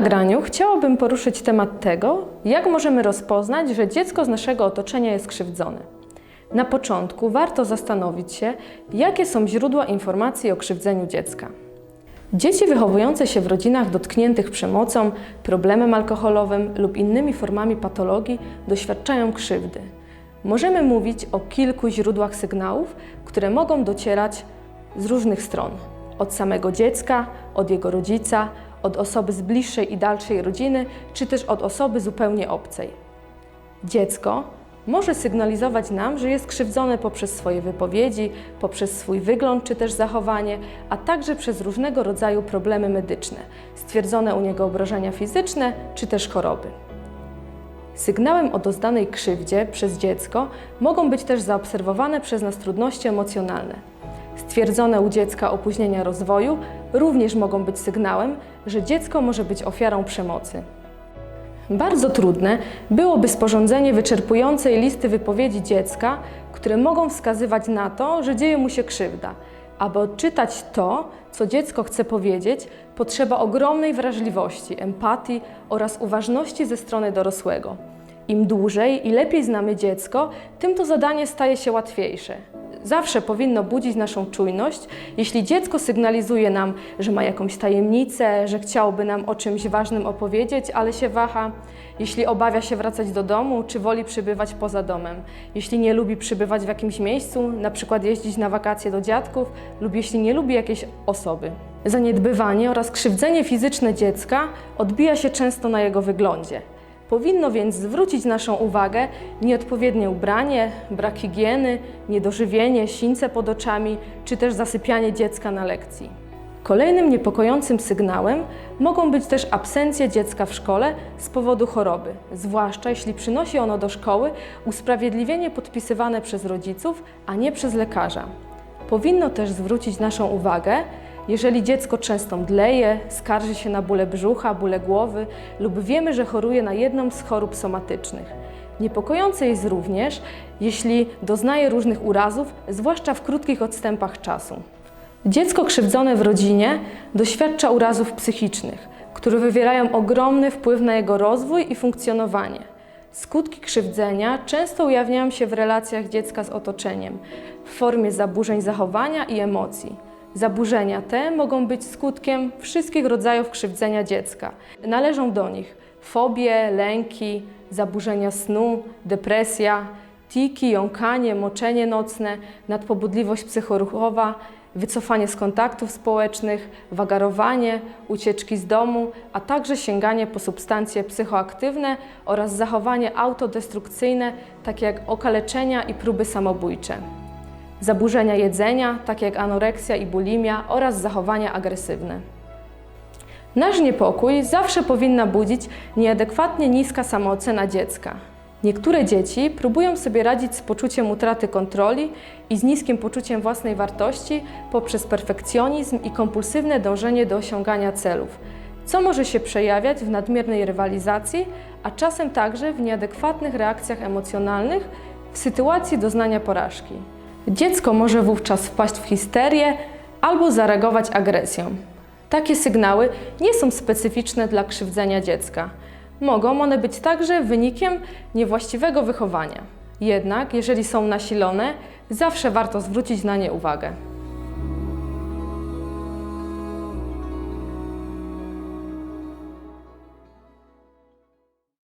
nagraniu chciałabym poruszyć temat tego, jak możemy rozpoznać, że dziecko z naszego otoczenia jest krzywdzone. Na początku warto zastanowić się, jakie są źródła informacji o krzywdzeniu dziecka. Dzieci wychowujące się w rodzinach dotkniętych przemocą, problemem alkoholowym lub innymi formami patologii doświadczają krzywdy. Możemy mówić o kilku źródłach sygnałów, które mogą docierać z różnych stron: od samego dziecka, od jego rodzica, od osoby z bliższej i dalszej rodziny, czy też od osoby zupełnie obcej. Dziecko może sygnalizować nam, że jest krzywdzone poprzez swoje wypowiedzi, poprzez swój wygląd czy też zachowanie, a także przez różnego rodzaju problemy medyczne, stwierdzone u niego obrażenia fizyczne czy też choroby. Sygnałem o doznanej krzywdzie przez dziecko mogą być też zaobserwowane przez nas trudności emocjonalne. Stwierdzone u dziecka opóźnienia rozwoju również mogą być sygnałem, że dziecko może być ofiarą przemocy. Bardzo trudne byłoby sporządzenie wyczerpującej listy wypowiedzi dziecka, które mogą wskazywać na to, że dzieje mu się krzywda. Aby odczytać to, co dziecko chce powiedzieć, potrzeba ogromnej wrażliwości, empatii oraz uważności ze strony dorosłego. Im dłużej i lepiej znamy dziecko, tym to zadanie staje się łatwiejsze. Zawsze powinno budzić naszą czujność, jeśli dziecko sygnalizuje nam, że ma jakąś tajemnicę, że chciałoby nam o czymś ważnym opowiedzieć, ale się waha, jeśli obawia się wracać do domu, czy woli przybywać poza domem, jeśli nie lubi przybywać w jakimś miejscu, na przykład jeździć na wakacje do dziadków, lub jeśli nie lubi jakiejś osoby. Zaniedbywanie oraz krzywdzenie fizyczne dziecka odbija się często na jego wyglądzie. Powinno więc zwrócić naszą uwagę nieodpowiednie ubranie, brak higieny, niedożywienie, sińce pod oczami czy też zasypianie dziecka na lekcji. Kolejnym niepokojącym sygnałem mogą być też absencje dziecka w szkole z powodu choroby, zwłaszcza jeśli przynosi ono do szkoły usprawiedliwienie podpisywane przez rodziców, a nie przez lekarza. Powinno też zwrócić naszą uwagę, jeżeli dziecko często mdleje, skarży się na bóle brzucha, bóle głowy lub wiemy, że choruje na jedną z chorób somatycznych. Niepokojące jest również, jeśli doznaje różnych urazów, zwłaszcza w krótkich odstępach czasu. Dziecko krzywdzone w rodzinie doświadcza urazów psychicznych, które wywierają ogromny wpływ na jego rozwój i funkcjonowanie. Skutki krzywdzenia często ujawniają się w relacjach dziecka z otoczeniem w formie zaburzeń zachowania i emocji. Zaburzenia te mogą być skutkiem wszystkich rodzajów krzywdzenia dziecka. Należą do nich fobie, lęki, zaburzenia snu, depresja, tiki, jąkanie, moczenie nocne, nadpobudliwość psychoruchowa, wycofanie z kontaktów społecznych, wagarowanie, ucieczki z domu, a także sięganie po substancje psychoaktywne oraz zachowanie autodestrukcyjne, takie jak okaleczenia i próby samobójcze zaburzenia jedzenia, takie jak anoreksja i bulimia oraz zachowania agresywne. Nasz niepokój zawsze powinna budzić nieadekwatnie niska samoocena dziecka. Niektóre dzieci próbują sobie radzić z poczuciem utraty kontroli i z niskim poczuciem własnej wartości poprzez perfekcjonizm i kompulsywne dążenie do osiągania celów, co może się przejawiać w nadmiernej rywalizacji, a czasem także w nieadekwatnych reakcjach emocjonalnych w sytuacji doznania porażki. Dziecko może wówczas wpaść w histerię albo zareagować agresją. Takie sygnały nie są specyficzne dla krzywdzenia dziecka. Mogą one być także wynikiem niewłaściwego wychowania. Jednak, jeżeli są nasilone, zawsze warto zwrócić na nie uwagę.